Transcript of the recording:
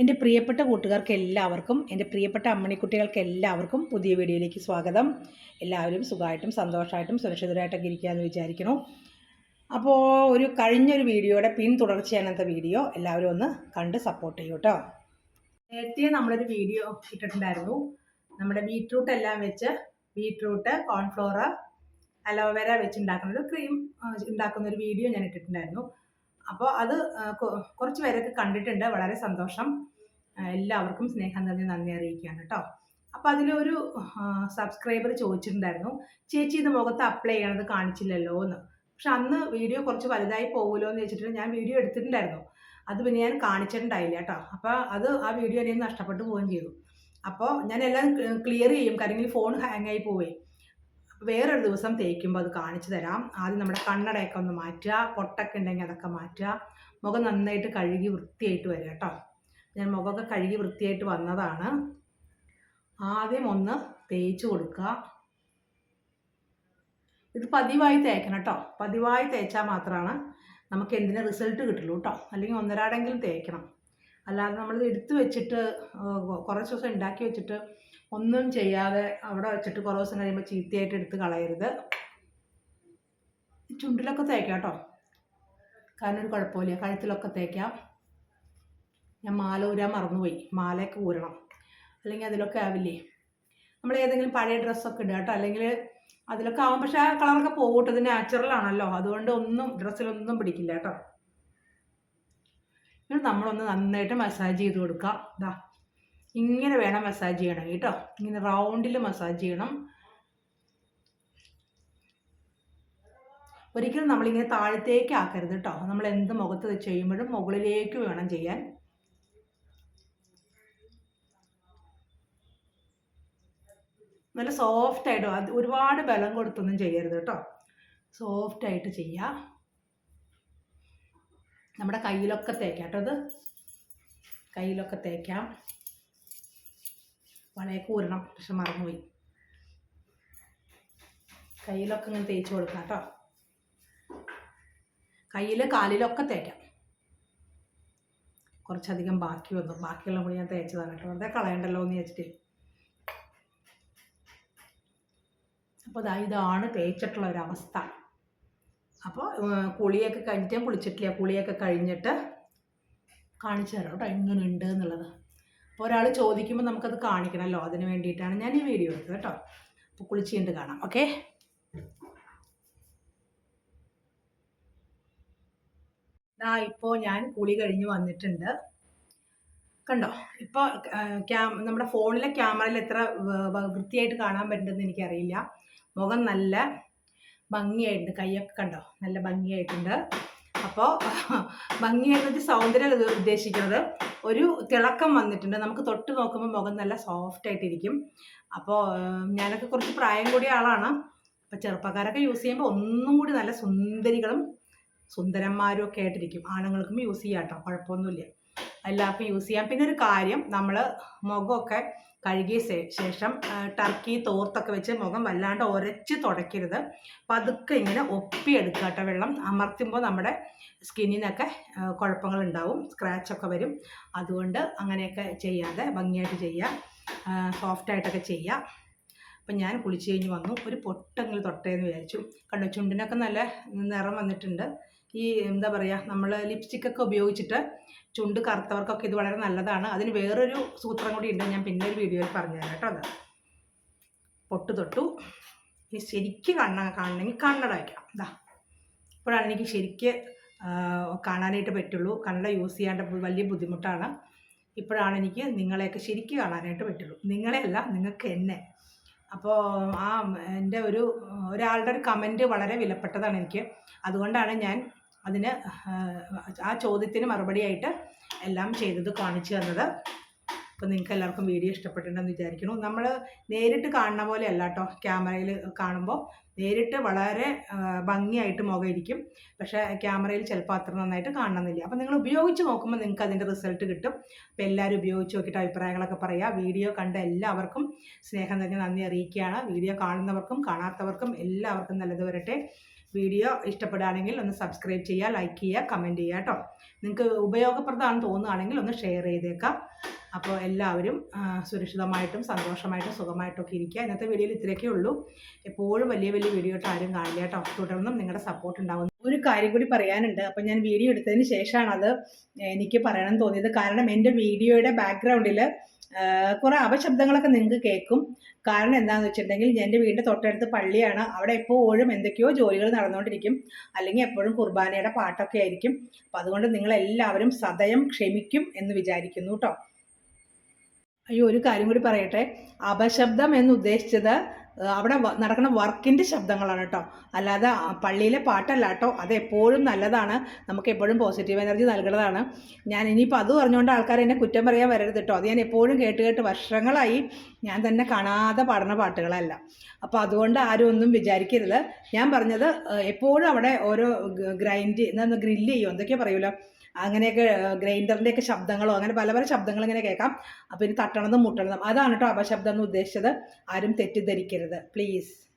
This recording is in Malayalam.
എന്റെ പ്രിയപ്പെട്ട കൂട്ടുകാർക്ക് എല്ലാവർക്കും എന്റെ പ്രിയപ്പെട്ട അമ്മണിക്കുട്ടികൾക്ക് എല്ലാവർക്കും പുതിയ വീഡിയോയിലേക്ക് സ്വാഗതം. എല്ലാവരും സുഖമായിട്ടും സന്തോഷമായിട്ടും സുരക്ഷിതരായിട്ടൊക്കെ ഇരിക്കുകയെന്ന് വിചാരിക്കുന്നു. അപ്പോൾ ഒരു കഴിഞ്ഞൊരു വീഡിയോയുടെ പിന്തുടർച്ചയാണത്തെ വീഡിയോ. എല്ലാവരും ഒന്ന് കണ്ട് സപ്പോർട്ട് ചെയ്യൂ കേട്ടോ നേരത്തെ നമ്മളൊരു വീഡിയോ ഇട്ടിട്ടുണ്ടായിരുന്നു. നമ്മുടെ ബീട്രൂട്ട് എല്ലാം വെച്ച് ബീട്രൂട്ട് കോൺഫ്ലോർ അലോവേര വെച്ച് ഉണ്ടാക്കുന്ന ഒരു ക്രീം ഉണ്ടാക്കുന്ന ഒരു വീഡിയോ ഞാൻ ഇട്ടിട്ടുണ്ടായിരുന്നു. അപ്പോൾ അത് കുറച്ച് പേരൊക്കെ കണ്ടിട്ടുണ്ട്. വളരെ സന്തോഷം. എല്ലാവർക്കും സ്നേഹം തന്നെ നന്ദി അറിയിക്കുകയാണ് കേട്ടോ. അപ്പം അതിലൊരു സബ്സ്ക്രൈബർ ചോദിച്ചിട്ടുണ്ടായിരുന്നു ചേച്ചി ഇത് മുഖത്ത് അപ്ലൈ ചെയ്യണത് കാണിച്ചില്ലല്ലോ എന്ന്. പക്ഷെ അന്ന് വീഡിയോ കുറച്ച് വലുതായി പോകുമല്ലോ എന്ന് വെച്ചിട്ട് ഞാൻ വീഡിയോ എടുത്തിട്ടുണ്ടായിരുന്നു. അത് പിന്നെ ഞാൻ കാണിച്ചിട്ടുണ്ടായില്ല കേട്ടോ. അപ്പോൾ അത് ആ വീഡിയോ എനിക്ക് നഷ്ടപ്പെട്ടു പോവുകയും ചെയ്തു. അപ്പോൾ ഞാൻ എല്ലാം ക്ലിയർ ചെയ്യും. കാര്യങ്ങൾ ഫോൺ ഹാങ് ആയി പോവേ. വേറൊരു ദിവസം തേക്കുമ്പോൾ അത് കാണിച്ചു തരാം. ആദ്യം നമ്മുടെ കണ്ണടയൊക്കെ ഒന്ന് മാറ്റുക പൊട്ടൊക്കെ ഉണ്ടെങ്കിൽ അതൊക്കെ മാറ്റുക. മുഖം നന്നായിട്ട് കഴുകി വൃത്തിയായിട്ട് വരിക കേട്ടോ. ഞാൻ മുഖമൊക്കെ കഴുകി വൃത്തിയായിട്ട് വന്നതാണ്. ആദ്യം ഒന്ന് തേച്ച് കൊടുക്കുക. ഇത് പതിവായി തേക്കണം കേട്ടോ. പതിവായി തേച്ചാൽ മാത്രമാണ് നമുക്ക് എന്തിന് റിസൾട്ട് കിട്ടുള്ളൂ കേട്ടോ. അല്ലെങ്കിൽ ഒന്നരാടെങ്കിലും തേക്കണം. അല്ലാതെ നമ്മൾ എടുത്തു വെച്ചിട്ട് കുറച്ച് ദിവസം ഉണ്ടാക്കി വെച്ചിട്ട് ഒന്നും ചെയ്യാതെ അവിടെ വെച്ചിട്ട് കുറേ ദിവസം കഴിയുമ്പോൾ ചീത്തയായിട്ട് എടുത്ത് കളയരുത്. ചുണ്ടിലൊക്കെ തേക്കാം കേട്ടോ. കാരണം ഒരു കുഴപ്പമില്ല. കഴുത്തിലൊക്കെ തേക്കാം. ഞാൻ മാല ഊരാൻ മറന്നുപോയി. മാലയൊക്കെ ഊരണം. അല്ലെങ്കിൽ അതിലൊക്കെ ആവില്ലേ. നമ്മൾ ഏതെങ്കിലും പഴയ ഡ്രസ്സൊക്കെ ഇടുക കേട്ടോ. അല്ലെങ്കിൽ അതിലൊക്കെ ആവും. പക്ഷേ ആ കളറൊക്കെ പോകട്ടെ ഇത് നാച്ചുറൽ ആണല്ലോ. അതുകൊണ്ട് ഒന്നും ഡ്രസ്സിലൊന്നും പിടിക്കില്ല കേട്ടോ. നമ്മളൊന്ന് നന്നായിട്ട് മസാജ് ചെയ്ത് കൊടുക്കാം. ഇതാ ഇങ്ങനെ വേണം മസാജ് ചെയ്യണം കേട്ടോ. ഇങ്ങനെ റൗണ്ടിൽ മസാജ് ചെയ്യണം. ഒരിക്കലും നമ്മളിങ്ങനെ താഴത്തേക്ക് ആക്കരുത് കേട്ടോ. നമ്മൾ എന്ത് മുഖത്ത് ചെയ്യുമ്പോഴും മുകളിലേക്ക് വേണം ചെയ്യാൻ. നല്ല സോഫ്റ്റ് ആയിട്ട് അത് ഒരുപാട് ബലം കൊടുത്തൊന്നും ചെയ്യരുത് കേട്ടോ. സോഫ്റ്റ് ആയിട്ട് ചെയ്യുക നമ്മുടെ കയ്യിലൊക്കെ തേക്കാം കേട്ടോ അത് കയ്യിലൊക്കെ തേക്കാം. വളയൊക്കെ ഊരണം. പക്ഷെ മറന്നുപോയി. കയ്യിലൊക്കെ ഇങ്ങനെ തേച്ച് കൊടുക്കാം കേട്ടോ. കയ്യിൽ കാലിലൊക്കെ തേക്കാം. കുറച്ചധികം ബാക്കി വന്നു. ബാക്കിയുള്ള കൂടി ഞാൻ തേച്ചതാണ് കേട്ടോ. വെറുതെ കളയണ്ടല്ലോ എന്ന് വെച്ചിട്ട് അപ്പോൾ ദാ ഇതാണ് തേച്ചിട്ടുള്ള ഒരവസ്ഥ അപ്പോൾ കുളിയൊക്കെ കഴിഞ്ഞിട്ട് കുളിച്ചിട്ടില്ല. കുളിയൊക്കെ കഴിഞ്ഞിട്ട് കാണിച്ചു തരാം കേട്ടോ. എങ്ങനെയുണ്ട് എന്നുള്ളത്. ഒരാൾ ചോദിക്കുമ്പോൾ നമുക്കത് കാണിക്കണമല്ലോ അതിന് വേണ്ടിയിട്ടാണ് ഞാൻ ഈ വീഡിയോ എടുത്തത് കേട്ടോ. അപ്പോൾ കുളിച്ച് കാണാം ഓക്കെ ആ ഇപ്പോൾ ഞാൻ കുളി കഴിഞ്ഞ് വന്നിട്ടുണ്ട്. കണ്ടോ? ഇപ്പോൾ ക്യാം നമ്മുടെ ഫോണിലെ ക്യാമറയിൽ എത്ര വൃത്തിയായിട്ട് കാണാൻ പറ്റുന്നതെന്ന് എനിക്കറിയില്ല. മുഖം നല്ല ഭംഗിയായിട്ടുണ്ട് കൈയൊക്കെ കണ്ടോ? നല്ല ഭംഗിയായിട്ടുണ്ട്. അപ്പോൾ ഭംഗിയായിട്ട് സൗന്ദര്യം ഉദ്ദേശിക്കുന്നത്. ഒരു തിളക്കം വന്നിട്ടുണ്ട്. നമുക്ക് തൊട്ട് നോക്കുമ്പോൾ മുഖം നല്ല സോഫ്റ്റ് ആയിട്ടിരിക്കും. അപ്പോൾ ഞാനൊക്കെ കുറച്ച് പ്രായം കൂടിയ ആളാണ്. അപ്പോൾ ചെറുപ്പക്കാരൊക്കെ യൂസ് ചെയ്യുമ്പോൾ ഒന്നും കൂടി നല്ല സുന്ദരികളും സുന്ദരന്മാരും ഒക്കെ ആയിട്ടിരിക്കും. ആണുങ്ങൾക്കും യൂസ് ചെയ്യാം കേട്ടോ കുഴപ്പമൊന്നുമില്ല. എല്ലാവർക്കും യൂസ് ചെയ്യാം. പിന്നെ ഒരു കാര്യം നമ്മൾ മുഖമൊക്കെ കഴുകിയ ശേഷം ടർക്കി തോർത്തൊക്കെ വെച്ച് മുഖം വല്ലാണ്ട് ഉരച്ച് തുടയ്ക്കരുത്. പതുക്കെ ഇങ്ങനെ ഒപ്പിയെടുക്കുക കേട്ടോ വെള്ളം. അമർത്തുമ്പോൾ നമ്മുടെ സ്കിന്നിനൊക്കെ കുഴപ്പങ്ങളുണ്ടാവും. സ്ക്രാച്ചൊക്കെ വരും. അതുകൊണ്ട് അങ്ങനെയൊക്കെ ചെയ്യാതെ ഭംഗിയായിട്ട് ചെയ്യുക. സോഫ്റ്റായിട്ടൊക്കെ ചെയ്യുക. അപ്പം ഞാൻ കുളിച്ച് കഴിഞ്ഞ് വന്നു. ഒരു പൊട്ടെങ്കിലും തൊട്ടേന്ന് വിചാരിച്ചു. കണ്ടോ ചുണ്ടിനൊക്കെ നല്ല നിറം വന്നിട്ടുണ്ട്. ഈ എന്താ പറയുക നമ്മൾ ലിപ്സ്റ്റിക്കൊക്കെ ഉപയോഗിച്ചിട്ട് ചുണ്ട് കറുത്തവർക്കൊക്കെ ഇത് വളരെ നല്ലതാണ്. അതിന് വേറൊരു സൂത്രം കൂടി ഉണ്ട് ഞാൻ പിന്നെ ഒരു വീഡിയോയിൽ പറഞ്ഞുതരാം കേട്ടോ അത്. പൊട്ട് തൊട്ടു. ഇനി ശരിക്ക് കണ്ണ കാണണമെങ്കിൽ കണ്ണട വയ്ക്കാം ഇതാ ഇപ്പോഴാണ് എനിക്ക് ശരിക്ക് കാണാനായിട്ട് പറ്റുള്ളൂ. കണ്ണട യൂസ് ചെയ്യാണ്ട് വലിയ ബുദ്ധിമുട്ടാണ്. ഇപ്പോഴാണ് എനിക്ക് നിങ്ങളെയൊക്കെ ശരിക്ക് കാണാനായിട്ട് പറ്റുള്ളൂ. നിങ്ങളെയല്ല നിങ്ങൾക്ക് എന്നെ. അപ്പോൾ ആ എന്റെ ഒരു ഒരാളുടെ ഒരു കമന്റ് വളരെ വിലപ്പെട്ടതാണ് എനിക്ക്. അതുകൊണ്ടാണ് ഞാൻ അതിന് ആ, ചോദ്യത്തിന് മറുപടിയായിട്ട് എല്ലാം ചെയ്തത് കാണിച്ചു തന്നത്. അപ്പോൾ നിങ്ങൾക്ക് എല്ലാവർക്കും വീഡിയോ ഇഷ്ടപ്പെട്ടിട്ടുണ്ടെന്ന് വിചാരിക്കുന്നു. നമ്മൾ നേരിട്ട് കാണുന്ന പോലെ അല്ല കേട്ടോ ക്യാമറയിൽ കാണുമ്പോൾ നേരിട്ട് വളരെ ഭംഗിയായിട്ട് മുഖം ഇരിക്കും പക്ഷേ ക്യാമറയിൽ ചിലപ്പോൾ അത്ര നന്നായിട്ട് കാണണമെന്നില്ല. അപ്പോൾ നിങ്ങൾ ഉപയോഗിച്ച് നോക്കുമ്പോൾ നിങ്ങൾക്ക് അതിന്റെ റിസൾട്ട് കിട്ടും. അപ്പോൾ എല്ലാവരും ഉപയോഗിച്ച് നോക്കിയിട്ട് അഭിപ്രായങ്ങളൊക്കെ പറയുക വീഡിയോ കണ്ട എല്ലാവർക്കും സ്നേഹം തന്നെ നന്ദി അറിയിക്കുകയാണ്. വീഡിയോ കാണുന്നവർക്കും കാണാത്തവർക്കും എല്ലാവർക്കും നല്ലത് വരട്ടെ. വീഡിയോ ഇഷ്ടപ്പെടുകയാണെങ്കിൽ ഒന്ന് സബ്സ്ക്രൈബ് ചെയ്യുക ലൈക്ക് ചെയ്യുക കമന്റ് ചെയ്യുക കേട്ടോ നിങ്ങൾക്ക് ഉപയോഗപ്രദമാണെന്ന് തോന്നുകയാണെങ്കിൽ ഒന്ന് ഷെയർ ചെയ്തേക്കാം. അപ്പോൾ എല്ലാവരും സുരക്ഷിതമായിട്ടും സന്തോഷമായിട്ടും സുഖമായിട്ടും ഒക്കെ ഇരിക്കുക. ഇന്നത്തെ വീഡിയോയിൽ ഇത്രയൊക്കെ ഉള്ളൂ. എപ്പോഴും വലിയ വലിയ വീഡിയോ ആയിട്ട് ആരും കാണില്ല കേട്ടോ തുടർന്നും നിങ്ങളുടെ സപ്പോർട്ട് ഉണ്ടാവും. ഒരു കാര്യം കൂടി പറയാനുണ്ട്. അപ്പം ഞാൻ വീഡിയോ എടുത്തതിന് ശേഷമാണ് അത് എനിക്ക് പറയണം തോന്നിയത്. കാരണം എന്റെ വീഡിയോയുടെ ബാക്ക്ഗ്രൗണ്ടിൽ കുറേ അപശബ്ദങ്ങളൊക്കെ നിങ്ങൾക്ക് കേൾക്കും. കാരണം എന്താണെന്ന് വെച്ചിട്ടുണ്ടെങ്കിൽ എന്റെ വീടിന്റെ തൊട്ടടുത്ത് പള്ളിയാണ്. അവിടെ എപ്പോഴും എന്തൊക്കെയോ ജോലികൾ നടന്നുകൊണ്ടിരിക്കും. അല്ലെങ്കിൽ എപ്പോഴും കുർബാനയുടെ പാട്ടൊക്കെ ആയിരിക്കും. അപ്പം അതുകൊണ്ട് നിങ്ങളെല്ലാവരും സദയം ക്ഷമിക്കും എന്ന് വിചാരിക്കുന്നു കേട്ടോ അയ്യോ ഒരു കാര്യം കൂടി പറയട്ടെ. അപശബ്ദം എന്ന് ഉദ്ദേശിച്ചത് അവിടെ നടക്കുന്ന വർക്കിന്റെ ശബ്ദങ്ങളാണ് കേട്ടോ അല്ലാതെ പള്ളിയിലെ പാട്ടല്ല കേട്ടോ അതെപ്പോഴും നല്ലതാണ്. നമുക്ക് എപ്പോഴും പോസിറ്റീവ് എനർജി നൽകുന്നതാണ്. ഞാൻ ഇനിയിപ്പോൾ അത് പറഞ്ഞുകൊണ്ട് ആൾക്കാർ എന്നെ കുറ്റം പറയാൻ വരരുത് കേട്ടോ അത് ഞാൻ എപ്പോഴും കേട്ട് കേട്ട് വർഷങ്ങളായി ഞാൻ തന്നെ കാണാതെ പാടുന്ന പാട്ടുകളല്ല. അപ്പോൾ അതുകൊണ്ട് ആരും ഒന്നും വിചാരിക്കരുത്. ഞാൻ പറഞ്ഞത് എപ്പോഴും അവിടെ ഓരോ ഗ്രൈൻഡ് എന്താ ഗ്രില്ല് ചെയ്യും? എന്തൊക്കെയോ പറയുമല്ലോ അങ്ങനെയൊക്കെ ഗ്രൈൻഡറിന്റെയൊക്കെ ശബ്ദങ്ങളോ അങ്ങനെ പല പല ശബ്ദങ്ങൾ ഇങ്ങനെ കേൾക്കാം. അപ്പോൾ ഇനി തട്ടണതും മുട്ടണതും. അതാണ് കേട്ടോ അപശബ്ദം എന്ന് ഉദ്ദേശിച്ചത്. ആരും തെറ്റിദ്ധരിക്കരുത്. പ്ലീസ്